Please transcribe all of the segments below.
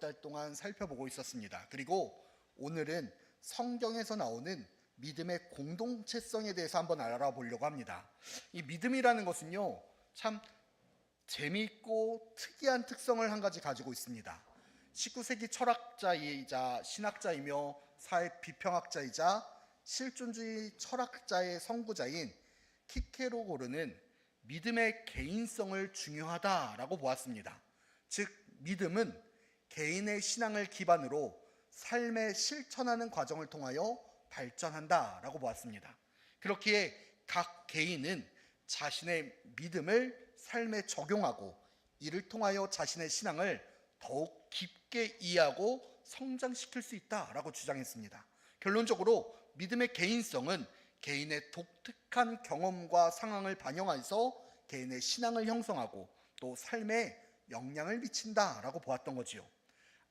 달 동안 살펴보고 있었습니다. 그리고 오늘은 성경에서 나오는 믿음의 공동체성에 대해서 한번 알아보려고 합니다. 이 믿음이라는 것은요, 참 재미있고 특이한 특성을 한 가지 가지고 있습니다. 19세기 철학자이자 신학자이며 사회 비평학자이자 실존주의 철학자의 선구자인 키케로고르는 믿음의 개인성을 중요하다라고 보았습니다. 즉 믿음은 개인의 신앙을 기반으로 삶에 실천하는 과정을 통하여 발전한다라고 보았습니다. 그렇기에 각 개인은 자신의 믿음을 삶에 적용하고 이를 통하여 자신의 신앙을 더욱 깊게 이해하고 성장시킬 수 있다라고 주장했습니다. 결론적으로 믿음의 개인성은 개인의 독특한 경험과 상황을 반영해서 개인의 신앙을 형성하고 또 삶에 영향을 미친다라고 보았던 거지요.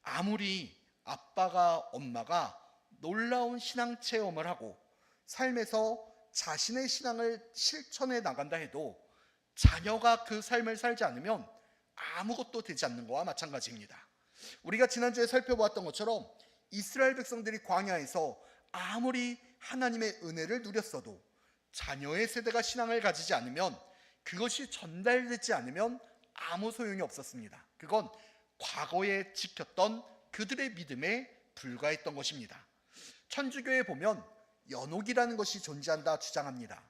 아무리 아빠가 엄마가 놀라운 신앙 체험을 하고 삶에서 자신의 신앙을 실천해 나간다 해도 자녀가 그 삶을 살지 않으면 아무것도 되지 않는 것과 마찬가지입니다. 우리가 지난주에 살펴보았던 것처럼 이스라엘 백성들이 광야에서 아무리 하나님의 은혜를 누렸어도 자녀의 세대가 신앙을 가지지 않으면 그것이 전달되지 않으면 아무 소용이 없었습니다. 그건 과거에 지켰던 그들의 믿음에 불과했던 것입니다. 천주교에 보면 연옥이라는 것이 존재한다 주장합니다.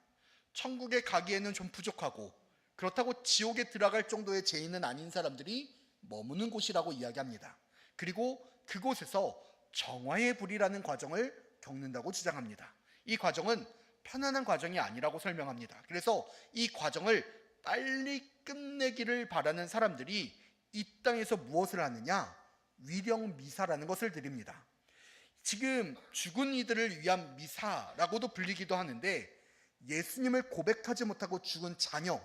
천국에 가기에는 좀 부족하고 그렇다고 지옥에 들어갈 정도의 죄인은 아닌 사람들이 머무는 곳이라고 이야기합니다. 그리고 그곳에서 정화의 불이라는 과정을 겪는다고 주장합니다. 이 과정은 편안한 과정이 아니라고 설명합니다. 그래서 이 과정을 빨리 끝내기를 바라는 사람들이 이 땅에서 무엇을 하느냐? 위령 미사라는 것을 드립니다. 지금 죽은 이들을 위한 미사라고도 불리기도 하는데 예수님을 고백하지 못하고 죽은 자녀,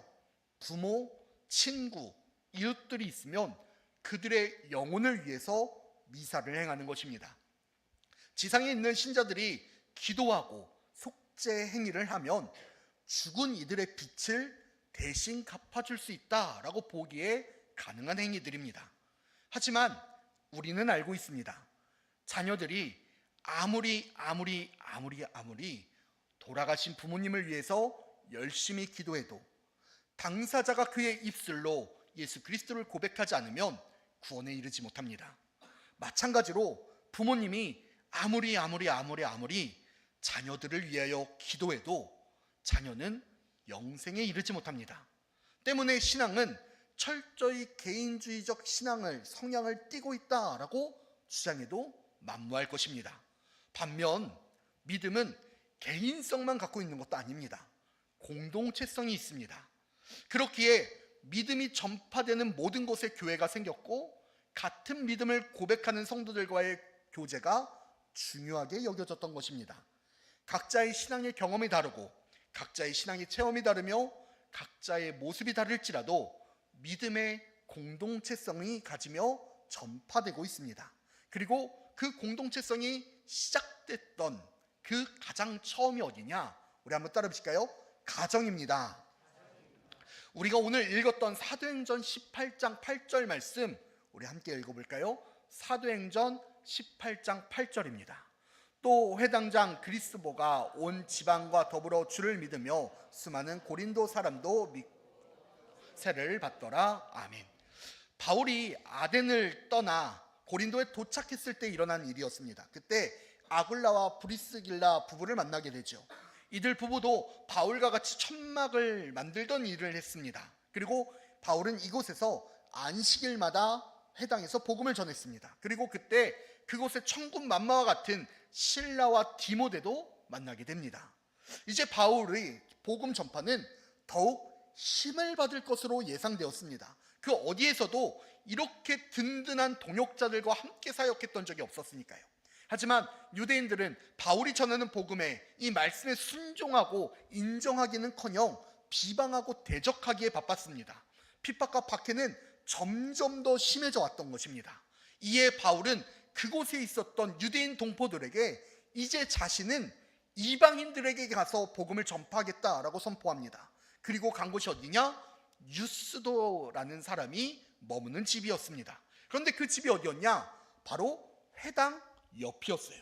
부모, 친구, 이웃들이 있으면 그들의 영혼을 위해서 미사를 행하는 것입니다. 지상에 있는 신자들이 기도하고 속죄 행위를 하면 죽은 이들의 빛을 대신 갚아줄 수 있다라고 보기에 가능한 행위들입니다. 하지만 우리는 알고 있습니다. 자녀들이 아무리 아무리 아무리 아무리 돌아가신 부모님을 위해서 열심히 기도해도 당사자가 그의 입술로 예수 그리스도를 고백하지 않으면 구원에 이르지 못합니다. 마찬가지로 부모님이 아무리 아무리 아무리 아무리 자녀들을 위하여 기도해도 자녀는 영생에 이르지 못합니다. 때문에 신앙은 철저히 개인주의적 신앙을 성향을 띠고 있다라고 주장해도 만무할 것입니다. 반면 믿음은 개인성만 갖고 있는 것도 아닙니다. 공동체성이 있습니다. 그렇기에 믿음이 전파되는 모든 곳에 교회가 생겼고 같은 믿음을 고백하는 성도들과의 교제가 중요하게 여겨졌던 것입니다. 각자의 신앙의 경험이 다르고 각자의 신앙의 체험이 다르며 각자의 모습이 다를지라도 믿음의 공동체성이 가지며 전파되고 있습니다. 그리고 그 공동체성이 시작됐던 그 가장 처음이 어디냐? 우리 한번 따라 보실까요? 가정입니다. 우리가 오늘 읽었던 사도행전 18장 8절 말씀 우리 함께 읽어볼까요? 사도행전 18장 8절입니다. 또 회당장 그리스보가 온 지방과 더불어 주를 믿으며 수많은 고린도 사람도 믿 세를 받더라. 아멘. 바울이 아덴을 떠나 고린도에 도착했을 때 일어난 일이었습니다. 그때 아굴라와 브리스길라 부부를 만나게 되죠. 이들 부부도 바울과 같이 천막을 만들던 일을 했습니다. 그리고 바울은 이곳에서 안식일마다 회당에서 복음을 전했습니다. 그리고 그때 그곳에 천군 만마와 같은 신라와 디모데도 만나게 됩니다. 이제 바울의 복음 전파는 더욱 힘을 받을 것으로 예상되었습니다. 그 어디에서도 이렇게 든든한 동역자들과 함께 사역했던 적이 없었으니까요. 하지만 유대인들은 바울이 전하는 복음에 이 말씀에 순종하고 인정하기는커녕 비방하고 대적하기에 바빴습니다. 핍박과 박해는 점점 더 심해져 왔던 것입니다. 이에 바울은 그곳에 있었던 유대인 동포들에게 이제 자신은 이방인들에게 가서 복음을 전파하겠다라고 선포합니다. 그리고 간 곳이 어디냐? 유스도라는 사람이 머무는 집이었습니다. 그런데 그 집이 어디였냐? 바로 회당 옆이었어요.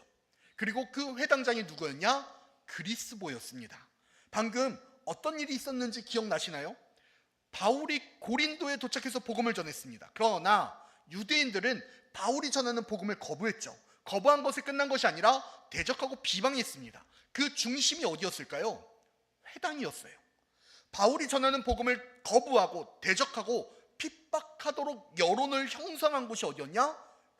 그리고 그 회당장이 누구였냐? 그리스보였습니다. 방금 어떤 일이 있었는지 기억나시나요? 바울이 고린도에 도착해서 복음을 전했습니다. 그러나 유대인들은 바울이 전하는 복음을 거부했죠. 거부한 것에 끝난 것이 아니라 대적하고 비방했습니다. 그 중심이 어디였을까요? 회당이었어요. 바울이 전하는 복음을 거부하고 대적하고 핍박하도록 여론을 형성한 곳이 어디였냐?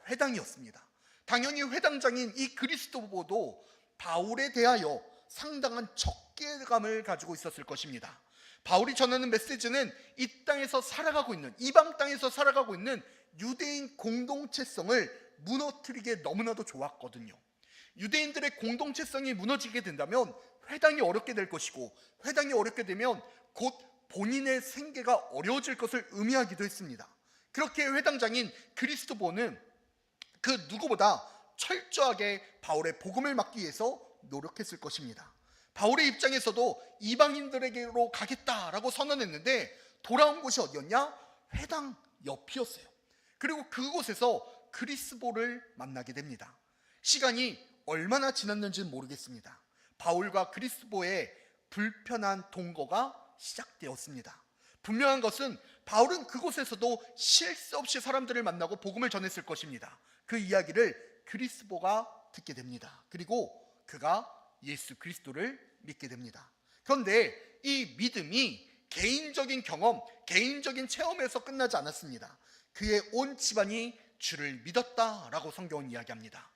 회당이었습니다. 당연히 회당장인 이 그리스도보도 바울에 대하여 상당한 적개감을 가지고 있었을 것입니다. 바울이 전하는 메시지는 이 땅에서 살아가고 있는 이방 땅에서 살아가고 있는 유대인 공동체성을 무너뜨리게 너무나도 좋았거든요. 유대인들의 공동체성이 무너지게 된다면 회당이 어렵게 될 것이고 회당이 어렵게 되면 곧 본인의 생계가 어려워질 것을 의미하기도 했습니다. 그렇게 회당장인 그리스도보는 그 누구보다 철저하게 바울의 복음을 막기 위해서 노력했을 것입니다. 바울의 입장에서도 이방인들에게로 가겠다라고 선언했는데 돌아온 곳이 어디였냐? 회당 옆이었어요. 그리고 그곳에서 그리스보를 만나게 됩니다. 시간이 얼마나 지났는지는 모르겠습니다. 바울과 그리스보의 불편한 동거가 시작되었습니다. 분명한 것은 바울은 그곳에서도 쉴새 없이 사람들을 만나고 복음을 전했을 것입니다. 그 이야기를 그리스보가 듣게 됩니다. 그리고 그가 예수 그리스도를 믿게 됩니다. 그런데 이 믿음이 개인적인 경험, 개인적인 체험에서 끝나지 않았습니다. 그의 온 집안이 주를 믿었다라고 성경은 이야기합니다.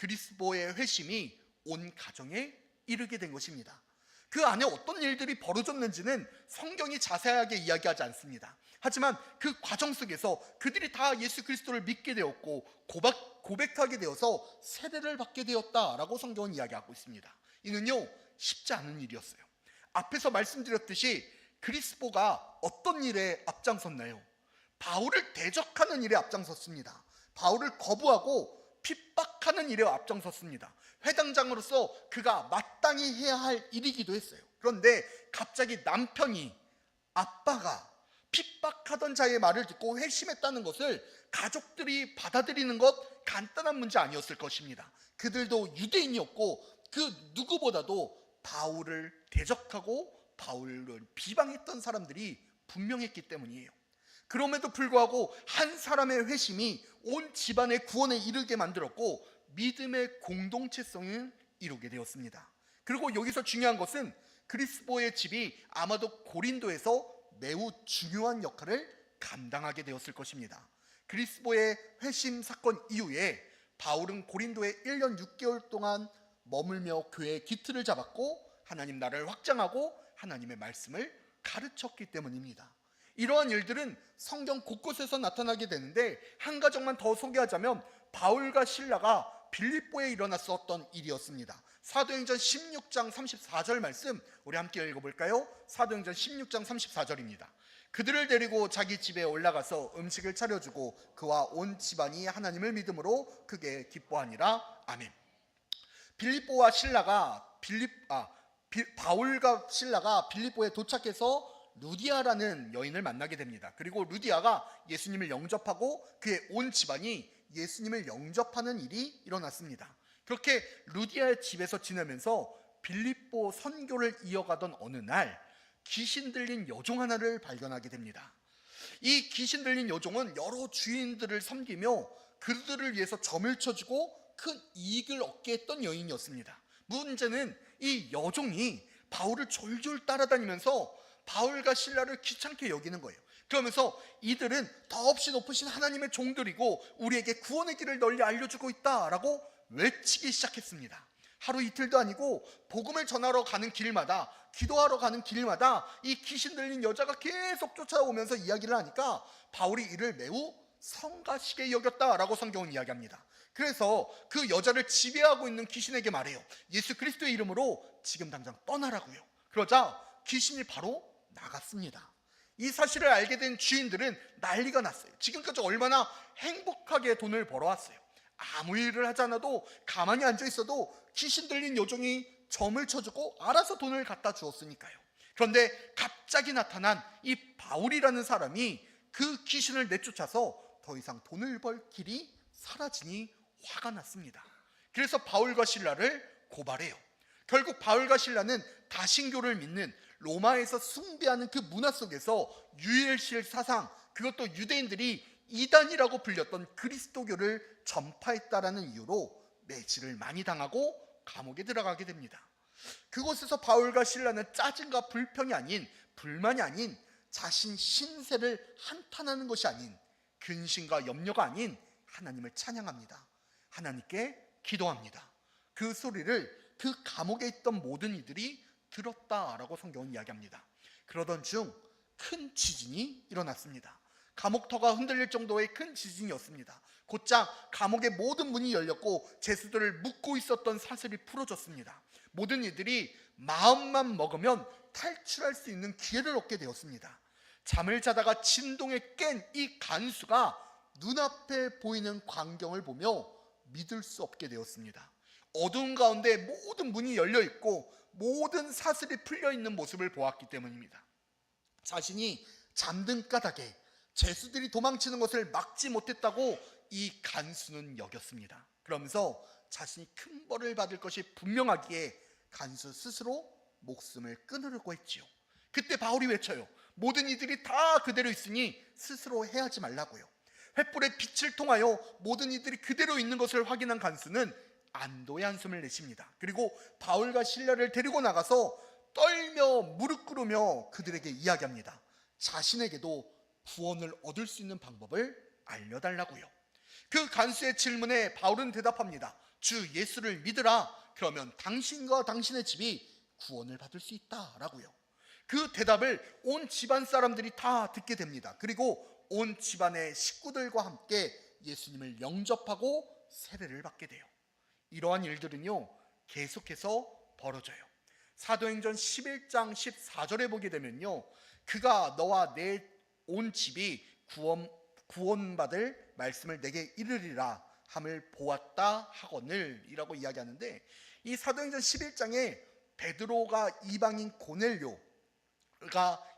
그리스보의 회심이 온 가정에 이르게 된 것입니다. 그 안에 어떤 일들이 벌어졌는지는 성경이 자세하게 이야기하지 않습니다. 하지만 그 과정 속에서 그들이 다 예수 그리스도를 믿게 되었고 고백, 고백하게 되어서 세례를 받게 되었다라고 성경은 이야기하고 있습니다. 이는요 쉽지 않은 일이었어요. 앞에서 말씀드렸듯이 그리스보가 어떤 일에 앞장섰나요? 바울을 대적하는 일에 앞장섰습니다. 바울을 거부하고 핍박하는 일에 앞장섰습니다. 회당장으로서 그가 마땅히 해야 할 일이기도 했어요. 그런데 갑자기 남편이 아빠가 핍박하던 자의 말을 듣고 회심했다는 것을 가족들이 받아들이는 것 간단한 문제 아니었을 것입니다. 그들도 유대인이었고 그 누구보다도 바울을 대적하고 바울을 비방했던 사람들이 분명했기 때문이에요. 그럼에도 불구하고 한 사람의 회심이 온 집안의 구원에 이르게 만들었고 믿음의 공동체성을 이루게 되었습니다. 그리고 여기서 중요한 것은 그리스보의 집이 아마도 고린도에서 매우 중요한 역할을 감당하게 되었을 것입니다. 그리스보의 회심 사건 이후에 바울은 고린도에 1년 6개월 동안 머물며 교회의 기틀을 잡았고 하나님 나라를 확장하고 하나님의 말씀을 가르쳤기 때문입니다. 이러한 일들은 성경 곳곳에서 나타나게 되는데 한 가정만 더 소개하자면 바울과 신라가 빌립보에 일어났었던 일이었습니다. 사도행전 16장 34절 말씀 우리 함께 읽어볼까요? 사도행전 16장 34절입니다. 그들을 데리고 자기 집에 올라가서 음식을 차려주고 그와 온 집안이 하나님을 믿음으로 크게 기뻐하니라. 아멘. 빌립보와 신라가 빌립 아 비- 바울과 신라가 빌립보에 도착해서 루디아라는 여인을 만나게 됩니다. 그리고 루디아가 예수님을 영접하고 그의 온 집안이 예수님을 영접하는 일이 일어났습니다. 그렇게 루디아의 집에서 지내면서 빌립보 선교를 이어가던 어느 날 귀신 들린 여종 하나를 발견하게 됩니다. 이 귀신 들린 여종은 여러 주인들을 섬기며 그들을 위해서 점을 쳐주고 큰 이익을 얻게 했던 여인이었습니다. 문제는 이 여종이 바울을 졸졸 따라다니면서 바울과 신라를 귀찮게 여기는 거예요. 그러면서 이들은 더없이 높으신 하나님의 종들이고 우리에게 구원의 길을 널리 알려주고 있다라고 외치기 시작했습니다. 하루 이틀도 아니고 복음을 전하러 가는 길마다 기도하러 가는 길마다 이 귀신 들린 여자가 계속 쫓아오면서 이야기를 하니까 바울이 이를 매우 성가시게 여겼다라고 성경은 이야기합니다. 그래서 그 여자를 지배하고 있는 귀신에게 말해요. 예수 그리스도의 이름으로 지금 당장 떠나라고요. 그러자 귀신이 바로 나갔습니다. 이 사실을 알게 된 주인들은 난리가 났어요. 지금까지 얼마나 행복하게 돈을 벌어왔어요. 아무 일을 하지 않아도 가만히 앉아 있어도 귀신 들린 여종이 점을 쳐주고 알아서 돈을 갖다 주었으니까요. 그런데 갑자기 나타난 이 바울이라는 사람이 그 귀신을 내쫓아서 더 이상 돈을 벌 길이 사라지니 화가 났습니다. 그래서 바울과 신라를 고발해요. 결국 바울과 신라는 다신교를 믿는 로마에서 숭배하는 그 문화 속에서 유일실 사상 그것도 유대인들이 이단이라고 불렸던 그리스도교를 전파했다라는 이유로 매질을 많이 당하고 감옥에 들어가게 됩니다. 그곳에서 바울과 신라는 짜증과 불평이 아닌 불만이 아닌 자신 신세를 한탄하는 것이 아닌 근심과 염려가 아닌 하나님을 찬양합니다. 하나님께 기도합니다. 그 소리를 그 감옥에 있던 모든 이들이 들었다라고 성경은 이야기합니다. 그러던 중 큰 지진이 일어났습니다. 감옥터가 흔들릴 정도의 큰 지진이었습니다. 곧장 감옥의 모든 문이 열렸고 제수들을 묶고 있었던 사슬이 풀어졌습니다. 모든 이들이 마음만 먹으면 탈출할 수 있는 기회를 얻게 되었습니다. 잠을 자다가 진동에 깬 이 간수가 눈앞에 보이는 광경을 보며 믿을 수 없게 되었습니다. 어두운 가운데 모든 문이 열려 있고 모든 사슬이 풀려 있는 모습을 보았기 때문입니다. 자신이 잠든 까닭에 죄수들이 도망치는 것을 막지 못했다고 이 간수는 여겼습니다. 그러면서 자신이 큰 벌을 받을 것이 분명하기에 간수 스스로 목숨을 끊으려고 했지요. 그때 바울이 외쳐요. 모든 이들이 다 그대로 있으니 스스로 해하지 말라고요. 횃불의 빛을 통하여 모든 이들이 그대로 있는 것을 확인한 간수는 안도의 한숨을 내쉽니다. 그리고 바울과 신라를 데리고 나가서 떨며 무릎 꿇으며 그들에게 이야기합니다. 자신에게도 구원을 얻을 수 있는 방법을 알려달라고요. 그 간수의 질문에 바울은 대답합니다. 주 예수를 믿으라. 그러면 당신과 당신의 집이 구원을 받을 수 있다라고요. 그 대답을 온 집안 사람들이 다 듣게 됩니다. 그리고 온 집안의 식구들과 함께 예수님을 영접하고 세례를 받게 돼요. 이러한 일들은요, 계속해서 벌어져요. 사도행전 11장 14절에 보게 되면요, 그가 너와 내 온 집이 구원, 구원받을 말씀을 내게 이르리라 함을 보았다 하거늘 이라고 이야기하는데 이 사도행전 11장에 베드로가 이방인 고넬료가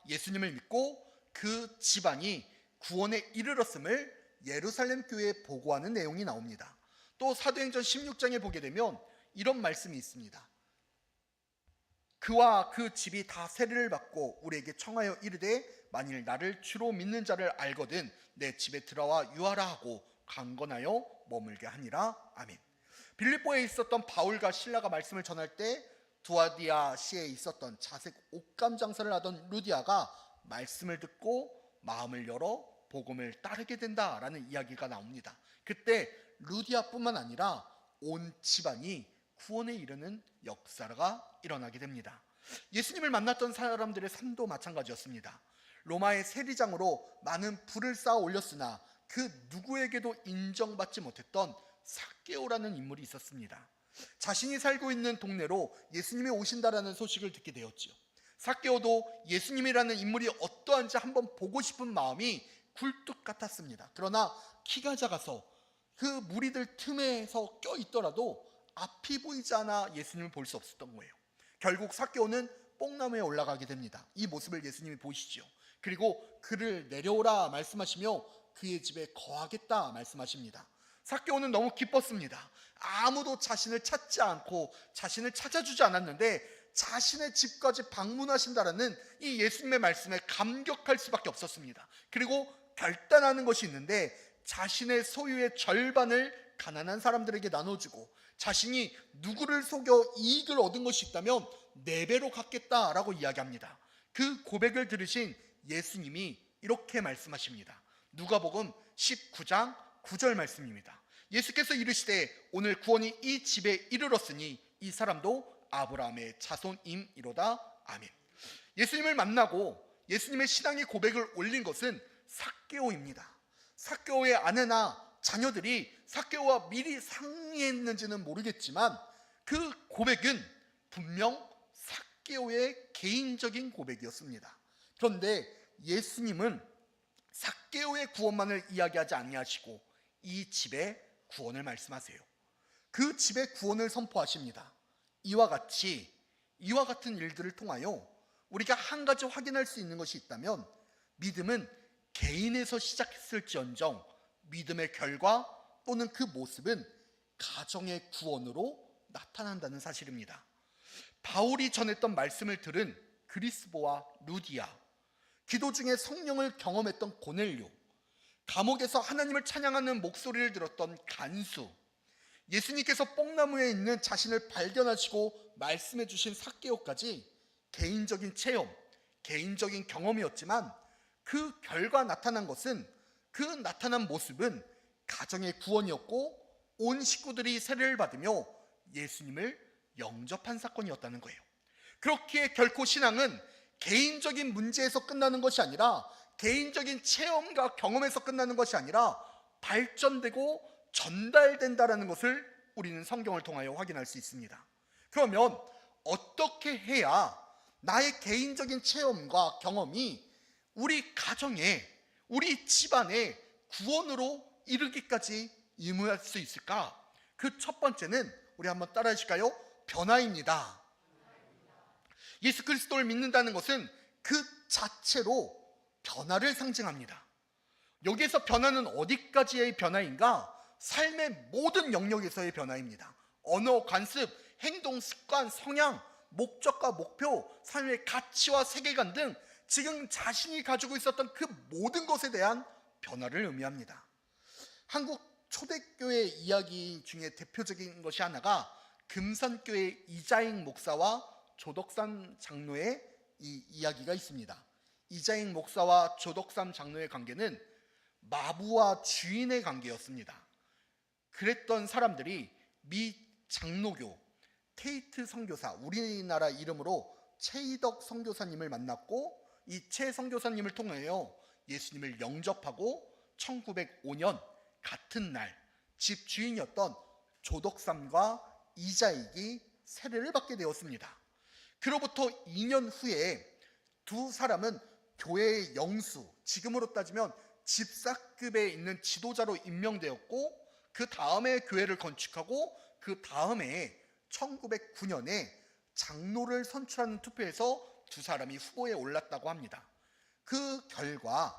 예수님을 믿고 그 집안이 구원에 이르렀음을 예루살렘 교회에 보고하는 내용이 나옵니다. 또 사도행전 16장에 보게 되면 이런 말씀이 있습니다. 그와 그 집이 다 세례를 받고 우리에게 청하여 이르되 만일 나를 주로 믿는 자를 알거든 내 집에 들어와 유하라 하고 강건하여 머물게 하니라 아멘. 빌립보에 있었던 바울과 신라가 말씀을 전할 때 두아디아시에 있었던 자색 옷감 장사를 하던 루디아가 말씀을 듣고 마음을 열어 복음을 따르게 된다라는 이야기가 나옵니다. 그때 루디아뿐만 아니라 온 집안이 구원에 이르는 역사가 일어나게 됩니다. 예수님을 만났던 사람들의 삶도 마찬가지였습니다. 로마의 세리장으로 많은 불을 쌓아 올렸으나 그 누구에게도 인정받지 못했던 사케오라는 인물이 있었습니다. 자신이 살고 있는 동네로 예수님이 오신다라는 소식을 듣게 되었지요. 사케오도 예수님이라는 인물이 어떠한지 한번 보고 싶은 마음이 굴뚝 같았습니다. 그러나 키가 작아서 그 무리들 틈에서 껴 있더라도 앞이 보이지 않아 예수님을 볼 수 없었던 거예요. 결국 사케오는 뽕나무에 올라가게 됩니다. 이 모습을 예수님이 보시죠. 그리고 그를 내려오라 말씀하시며 그의 집에 거하겠다 말씀하십니다. 사케오는 너무 기뻤습니다. 아무도 자신을 찾지 않고 자신을 찾아주지 않았는데 자신의 집까지 방문하신다라는 이 예수님의 말씀에 감격할 수밖에 없었습니다. 그리고 결단하는 것이 있는데 자신의 소유의 절반을 가난한 사람들에게 나눠주고 자신이 누구를 속여 이익을 얻은 것이 있다면 네 배로 갚겠다라고 이야기합니다. 그 고백을 들으신 예수님이 이렇게 말씀하십니다. 누가복음 19장 9절 말씀입니다. 예수께서 이르시되 오늘 구원이 이 집에 이르렀으니 이 사람도 아브라함의 자손임이로다. 아멘. 예수님을 만나고 예수님의 신앙의 고백을 올린 것은 사개오입니다. 사개오의 아내나 자녀들이 사개오와 미리 상의했는지는 모르겠지만 그 고백은 분명 사개오의 개인적인 고백이었습니다. 그런데 예수님은 사개오의 구원만을 이야기하지 아니하시고 이 집의 구원을 말씀하세요. 그 집의 구원을 선포하십니다. 이와 같이 이와 같은 일들을 통하여 우리가 한 가지 확인할 수 있는 것이 있다면 믿음은 개인에서 시작했을지언정 믿음의 결과 또는 그 모습은 가정의 구원으로 나타난다는 사실입니다. 바울이 전했던 말씀을 들은 그리스보와 루디아, 기도 중에 성령을 경험했던 고넬료, 감옥에서 하나님을 찬양하는 목소리를 들었던 간수, 예수님께서 뽕나무에 있는 자신을 발견하시고 말씀해 주신 사개오까지 개인적인 체험, 개인적인 경험이었지만 그 결과 나타난 것은 그 나타난 모습은 가정의 구원이었고 온 식구들이 세례를 받으며 예수님을 영접한 사건이었다는 거예요. 그렇기에 결코 신앙은 개인적인 문제에서 끝나는 것이 아니라 개인적인 체험과 경험에서 끝나는 것이 아니라 발전되고 전달된다라는 것을 우리는 성경을 통하여 확인할 수 있습니다. 그러면 어떻게 해야 나의 개인적인 체험과 경험이 우리 가정에 우리 집안에 구원으로 이르기까지 임무할 수 있을까? 그 첫 번째는 우리 한번 따라 하실까요? 변화입니다. 예수 그리스도를 믿는다는 것은 그 자체로 변화를 상징합니다. 여기에서 변화는 어디까지의 변화인가? 삶의 모든 영역에서의 변화입니다. 언어, 관습, 행동, 습관, 성향, 목적과 목표, 삶의 가치와 세계관 등 지금 자신이 가지고 있었던 그 모든 것에 대한 변화를 의미합니다. 한국 초대교회 이야기 중에 대표적인 것이 하나가 금산교회 이자익 목사와 조덕산 장로의 이 이야기가 있습니다. 이자익 목사와 조덕삼 장로의 관계는 마부와 주인의 관계였습니다. 그랬던 사람들이 미 장로교 테이트 선교사 우리나라 이름으로 최이덕 선교사님을 만났고 이최 선교사님을 통하여 예수님을 영접하고 1905년 같은 날 집 주인이었던 조덕삼과 이자익이 세례를 받게 되었습니다. 그로부터 2년 후에 두 사람은 교회의 영수, 지금으로 따지면 집사급에 있는 지도자로 임명되었고 그 다음에 교회를 건축하고 그 다음에 1909년에 장로를 선출하는 투표에서 두 사람이 후보에 올랐다고 합니다. 그 결과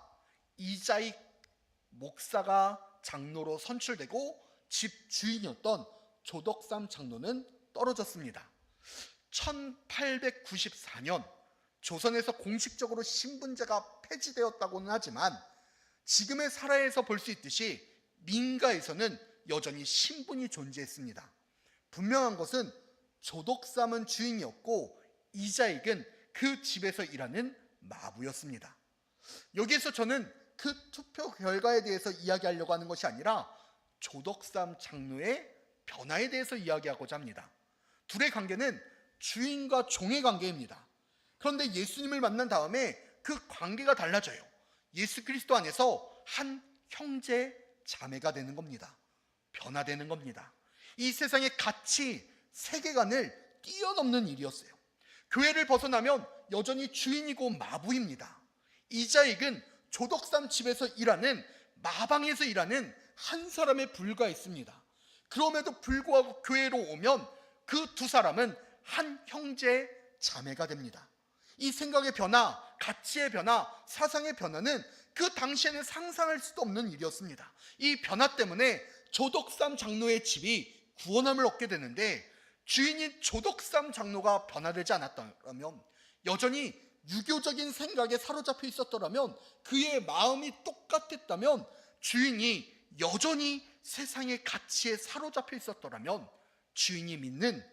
이자익 목사가 장로로 선출되고 집 주인이었던 조덕삼 장로는 떨어졌습니다. 1894년 조선에서 공식적으로 신분제가 폐지되었다고는 하지만 지금의 사라에서 볼 수 있듯이 민가에서는 여전히 신분이 존재했습니다. 분명한 것은 조덕삼은 주인이었고 이자익은 그 집에서 일하는 마부였습니다. 여기에서 저는 그 투표 결과에 대해서 이야기하려고 하는 것이 아니라 조덕삼 장로의 변화에 대해서 이야기하고자 합니다. 둘의 관계는 주인과 종의 관계입니다. 그런데 예수님을 만난 다음에 그 관계가 달라져요. 예수 그리스도 안에서 한 형제 자매가 되는 겁니다. 변화되는 겁니다. 이 세상의 가치, 세계관을 뛰어넘는 일이었어요. 교회를 벗어나면 여전히 주인이고 마부입니다. 이자익은 조덕삼 집에서 일하는 마방에서 일하는 한 사람에 불과했습니다. 그럼에도 불구하고 교회로 오면 그 두 사람은 한 형제 자매가 됩니다. 이 생각의 변화, 가치의 변화, 사상의 변화는 그 당시에는 상상할 수도 없는 일이었습니다. 이 변화 때문에 조덕삼 장로의 집이 구원함을 얻게 되는데 주인인 조덕삼 장로가 변화되지 않았다면 여전히 유교적인 생각에 사로잡혀 있었더라면 그의 마음이 똑같았다면 주인이 여전히 세상의 가치에 사로잡혀 있었더라면 주인이 믿는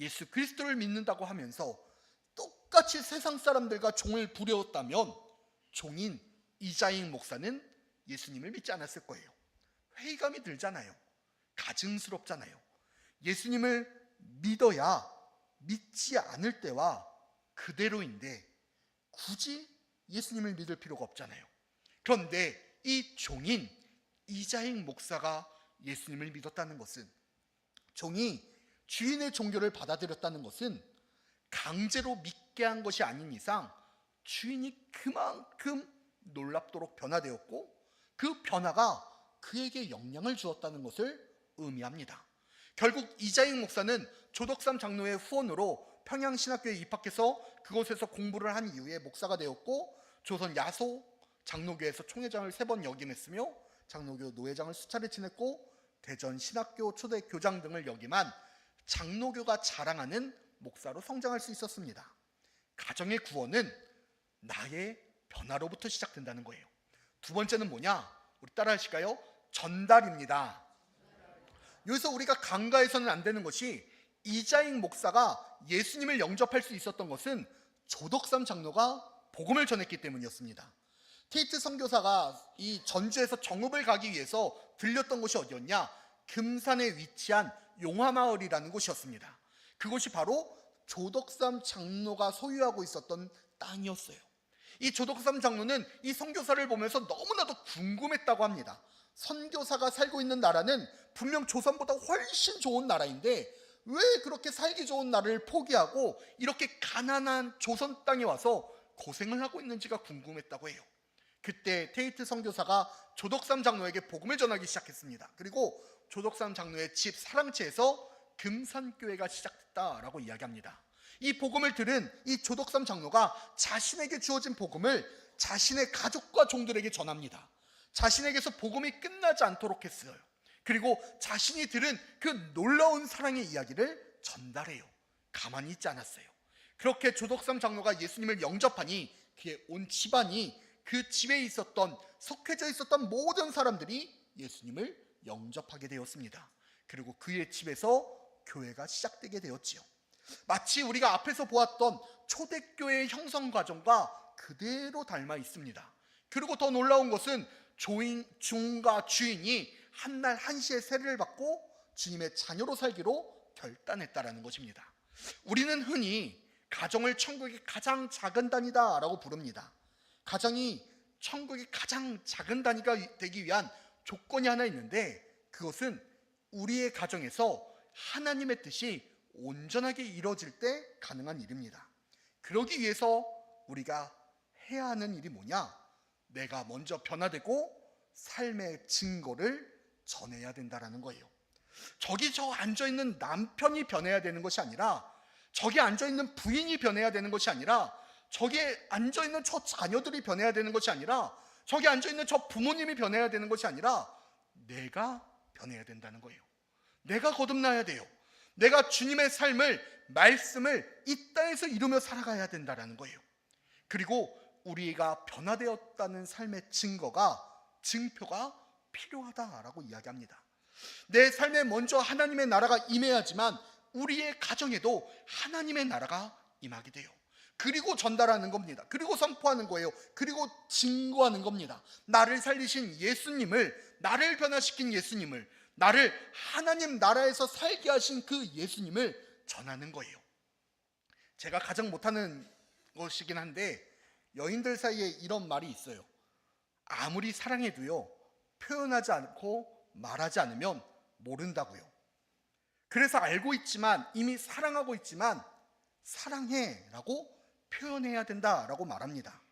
예수 그리스도를 믿는다고 하면서 똑같이 세상 사람들과 종을 부려웠다면 종인 이자익 목사는 예수님을 믿지 않았을 거예요. 회의감이 들잖아요. 가증스럽잖아요. 예수님을 믿어야 믿지 않을 때와 그대로인데 굳이 예수님을 믿을 필요가 없잖아요. 그런데 이 종인 이자익 목사가 예수님을 믿었다는 것은 종이 주인의 종교를 받아들였다는 것은 강제로 믿게 한 것이 아닌 이상 주인이 그만큼 놀랍도록 변화되었고 그 변화가 그에게 영향을 주었다는 것을 의미합니다. 결국 이자익 목사는 조덕삼 장로의 후원으로 평양신학교에 입학해서 그곳에서 공부를 한 이후에 목사가 되었고 조선 야소 장로교에서 총회장을 세 번 역임했으며 장로교 노회장을 수차례 지냈고 대전 신학교 초대 교장 등을 역임한 장로교가 자랑하는 목사로 성장할 수 있었습니다. 가정의 구원은 나의 변화로부터 시작된다는 거예요. 두 번째는 뭐냐? 우리 따라 하실까요? 전달입니다. 여기서 우리가 간과해서는 안 되는 것이 이자익 목사가 예수님을 영접할 수 있었던 것은 조덕삼 장로가 복음을 전했기 때문이었습니다. 테이트 선교사가 이 전주에서 정읍을 가기 위해서 들렸던 곳이 어디였냐? 금산에 위치한 용화마을이라는 곳이었습니다. 그곳이 바로 조덕삼 장로가 소유하고 있었던 땅이었어요. 이 조덕삼 장로는 이 선교사를 보면서 너무나도 궁금했다고 합니다. 선교사가 살고 있는 나라는 분명 조선보다 훨씬 좋은 나라인데 왜 그렇게 살기 좋은 나라를 포기하고 이렇게 가난한 조선 땅에 와서 고생을 하고 있는지가 궁금했다고 해요. 그때 테이트 선교사가 조덕삼 장로에게 복음을 전하기 시작했습니다. 그리고 조덕삼 장로의 집 사랑채에서 금산교회가 시작됐다라고 이야기합니다. 이 복음을 들은 이 조덕삼 장로가 자신에게 주어진 복음을 자신의 가족과 종들에게 전합니다. 자신에게서 복음이 끝나지 않도록 했어요. 그리고 자신이 들은 그 놀라운 사랑의 이야기를 전달해요. 가만히 있지 않았어요. 그렇게 조덕삼 장로가 예수님을 영접하니 그의 온 집안이 그 집에 있었던 속해져 있었던 모든 사람들이 예수님을 영접하게 되었습니다. 그리고 그의 집에서 교회가 시작되게 되었지요. 마치 우리가 앞에서 보았던 초대교회의 형성 과정과 그대로 닮아 있습니다. 그리고 더 놀라운 것은 조인, 중과 주인이 한 날 한시에 세례를 받고 주님의 자녀로 살기로 결단했다라는 것입니다. 우리는 흔히 가정을 천국의 가장 작은 단위다라고 부릅니다. 가정이 천국의 가장 작은 단위가 되기 위한 조건이 하나 있는데 그것은 우리의 가정에서 하나님의 뜻이 온전하게 이루어질 때 가능한 일입니다. 그러기 위해서 우리가 해야 하는 일이 뭐냐? 내가 먼저 변화되고 삶의 증거를 전해야 된다라는 거예요. 저기 저 앉아 있는 남편이 변해야 되는 것이 아니라 저기 앉아 있는 부인이 변해야 되는 것이 아니라 저기 앉아 있는 저 자녀들이 변해야 되는 것이 아니라 저기 앉아 있는 저 부모님이 변해야 되는 것이 아니라 내가 변해야 된다는 거예요. 내가 거듭나야 돼요. 내가 주님의 삶을 말씀을 이 땅에서 이루며 살아가야 된다라는 거예요. 그리고 우리가 변화되었다는 삶의 증거가 증표가 필요하다라고 이야기합니다. 내 삶에 먼저 하나님의 나라가 임해야지만 우리의 가정에도 하나님의 나라가 임하게 돼요. 그리고 전달하는 겁니다. 그리고 선포하는 거예요. 그리고 증거하는 겁니다. 나를 살리신 예수님을, 나를 변화시킨 예수님을, 나를 하나님 나라에서 살게 하신 그 예수님을 전하는 거예요. 제가 가장 못하는 것이긴 한데 여인들 사이에 이런 말이 있어요. 아무리 사랑해도요, 표현하지 않고 말하지 않으면 모른다고요. 그래서 알고 있지만, 이미 사랑하고 있지만, 사랑해 라고 표현해야 된다 라고 말합니다.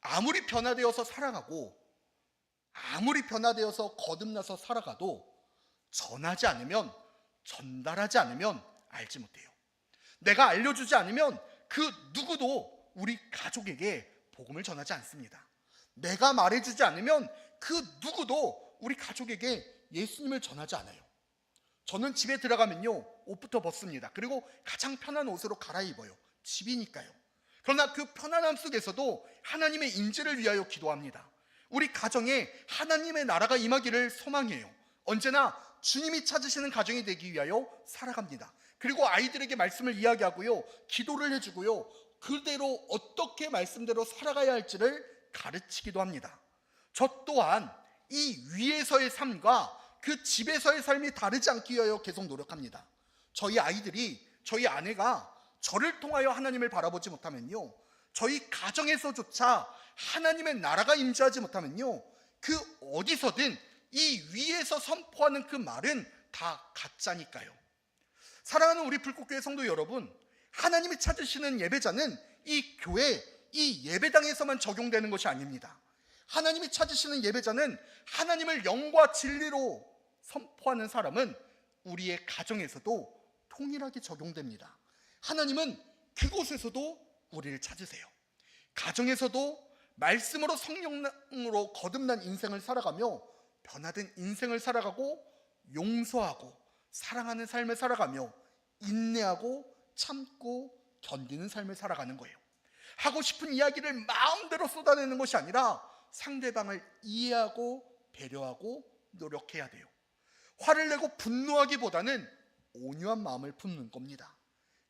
아무리 변화되어서 살아가고, 아무리 변화되어서 거듭나서 살아가도 전하지 않으면, 전달하지 않으면 알지 못해요. 내가 알려주지 않으면 그 누구도 우리 가족에게 복음을 전하지 않습니다. 내가 말해주지 않으면 그 누구도 우리 가족에게 예수님을 전하지 않아요. 저는 집에 들어가면요, 옷부터 벗습니다. 그리고 가장 편한 옷으로 갈아입어요. 집이니까요. 그러나 그 편안함 속에서도 하나님의 인재를 위하여 기도합니다. 우리 가정에 하나님의 나라가 임하기를 소망해요. 언제나 주님이 찾으시는 가정이 되기 위하여 살아갑니다. 그리고 아이들에게 말씀을 이야기하고요, 기도를 해주고요, 그대로 어떻게 말씀대로 살아가야 할지를 가르치기도 합니다. 저 또한 이 위에서의 삶과 그 집에서의 삶이 다르지 않기 위하여 계속 노력합니다. 저희 아이들이, 저희 아내가 저를 통하여 하나님을 바라보지 못하면요, 저희 가정에서조차 하나님의 나라가 임재하지 못하면요, 그 어디서든 이 위에서 선포하는 그 말은 다 가짜니까요. 사랑하는 우리 불꽃교회 성도 여러분, 하나님이 찾으시는 예배자는 이 교회, 이 예배당에서만 적용되는 것이 아닙니다. 하나님이 찾으시는 예배자는 하나님을 영과 진리로 선포하는 사람은 우리의 가정에서도 통일하게 적용됩니다. 하나님은 그곳에서도 우리를 찾으세요. 가정에서도 말씀으로 성령으로 거듭난 인생을 살아가며 변화된 인생을 살아가고 용서하고 사랑하는 삶을 살아가며 인내하고 참고 견디는 삶을 살아가는 거예요. 하고 싶은 이야기를 마음대로 쏟아내는 것이 아니라 상대방을 이해하고 배려하고 노력해야 돼요. 화를 내고 분노하기보다는 온유한 마음을 품는 겁니다.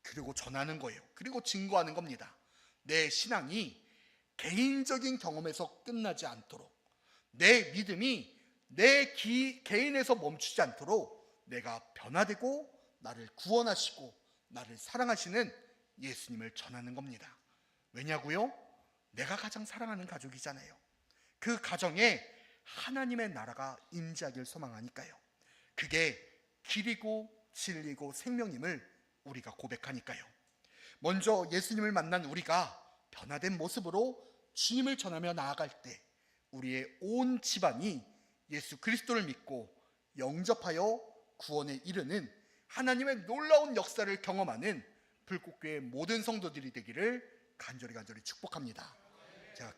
그리고 전하는 거예요. 그리고 증거하는 겁니다. 내 신앙이 개인적인 경험에서 끝나지 않도록 내 믿음이 내 기- 개인에서 멈추지 않도록 내가 변화되고 나를 구원하시고 나를 사랑하시는 예수님을 전하는 겁니다. 왜냐고요? 내가 가장 사랑하는 가족이잖아요. 그 가정에 하나님의 나라가 임재하길 소망하니까요. 그게 길이고 진리고 생명임을 우리가 고백하니까요. 먼저 예수님을 만난 우리가 변화된 모습으로 주님을 전하며 나아갈 때 우리의 온 집안이 예수 그리스도를 믿고 영접하여 구원에 이르는 하나님의 놀라운 역사를 경험하는 불꽃교회 모든 성도들이 되기를 간절히 간절히 축복합니다. 제가